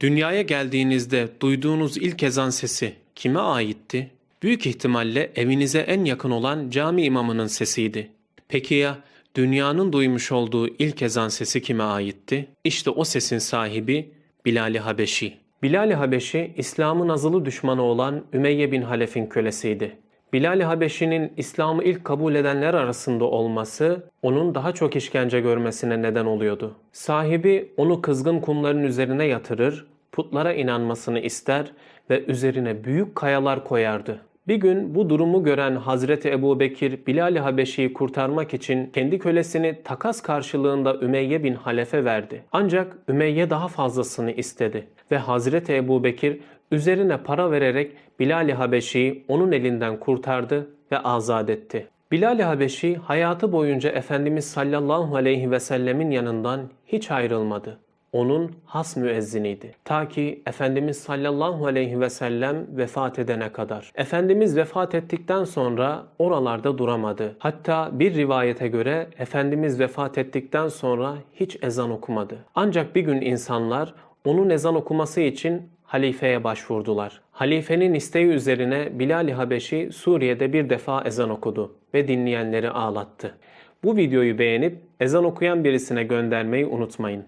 Dünyaya geldiğinizde duyduğunuz ilk ezan sesi kime aitti? Büyük ihtimalle evinize en yakın olan cami imamının sesiydi. Peki ya dünyanın duymuş olduğu ilk ezan sesi kime aitti? İşte o sesin sahibi Bilal-i Habeşi. Bilal-i Habeşi İslam'ın azılı düşmanı olan Ümeyye bin Halef'in kölesiydi. Bilal-i Habeşi'nin İslam'ı ilk kabul edenler arasında olması onun daha çok işkence görmesine neden oluyordu. Sahibi onu kızgın kumların üzerine yatırır, putlara inanmasını ister ve üzerine büyük kayalar koyardı. Bir gün bu durumu gören Hazreti Ebu Bekir Bilal-i Habeşi'yi kurtarmak için kendi kölesini takas karşılığında Ümeyye bin Halef'e verdi. Ancak Ümeyye daha fazlasını istedi ve Hazreti Ebu Bekir üzerine para vererek Bilal-i Habeşi'yi onun elinden kurtardı ve azat etti. Bilal-i Habeşi hayatı boyunca Efendimiz sallallahu aleyhi ve sellemin yanından hiç ayrılmadı onun has müezziniydi. Ta ki Efendimiz sallallahu aleyhi ve sellem vefat edene kadar. Efendimiz vefat ettikten sonra oralarda duramadı. Hatta bir rivayete göre Efendimiz vefat ettikten sonra hiç ezan okumadı. Ancak bir gün insanlar onun ezan okuması için halifeye başvurdular. Halifenin isteği üzerine Bilal-i Habeşi Suriye'de bir defa ezan okudu ve dinleyenleri ağlattı. Bu videoyu beğenip ezan okuyan birisine göndermeyi unutmayın.